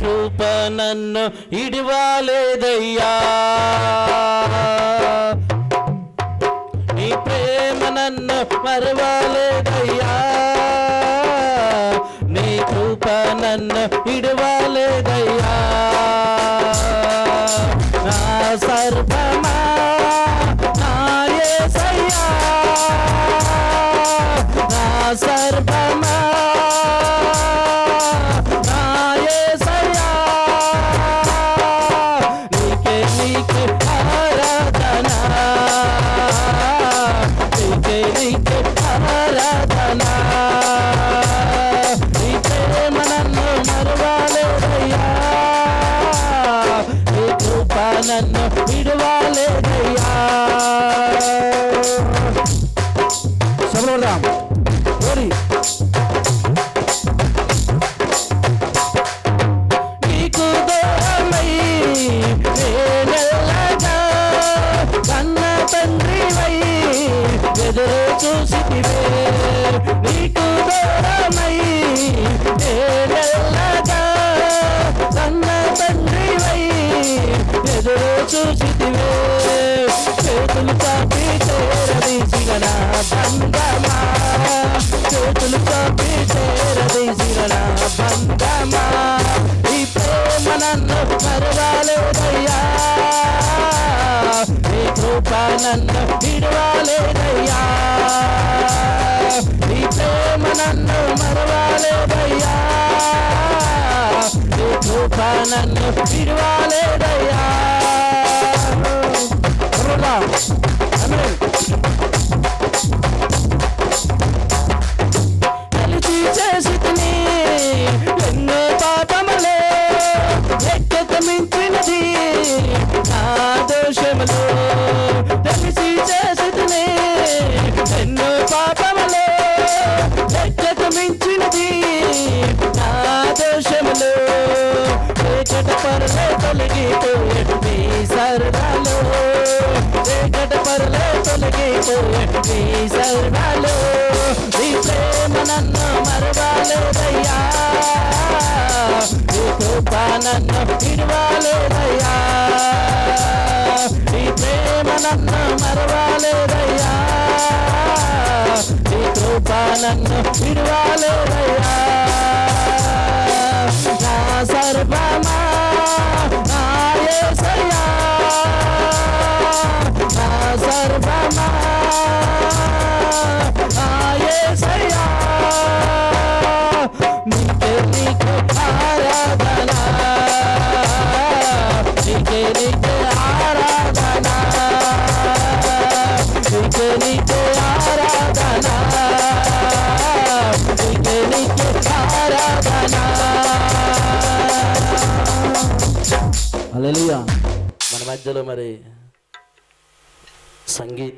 కృప నన్ను ఇడివాలేదయ్యా. నీ ప్రేమ నన్ను మరవాలేదయ్యా. నీ కృప నన్ను ఇడివాలేదయ్యా. నా సర్వమా నా సర్వ నన్ను విడవాలేదయ్యా సమరదాం ఓరి నీకు ఎదురు చేతులు చాపి చేరదీసిన బంధమా చేతులు చాపి చేరదీసిన బంధమా ఈ ప్రేమ నన్ను మరవాలేదయ్యా. నీ కృప నన్ను విడవాలేదయ్యా. నీ ప్రేమ నన్ను మరవాలేదయ్యా. నీ కృప నన్ను విడవాలేదయ్యా. తెలిసి చేసితిని ఎన్నో పాపములే. ఎక్కక మించినది నా దోషములు. ఏకట పరలే తొలగిపోయే నీ సరదాలు ఏకట పరలే తొలగిపోయే నీ ప్రేమ నన్ను మరవాలేదయ్యా. నీ కృప నన్ను విడవాలేదయ్యా. నన్ను మరవాలేదయ్యా. నీ కృప నన్ను విడవాలేదయ్యా. సర్వ మన మధ్యలో మరి సంగీత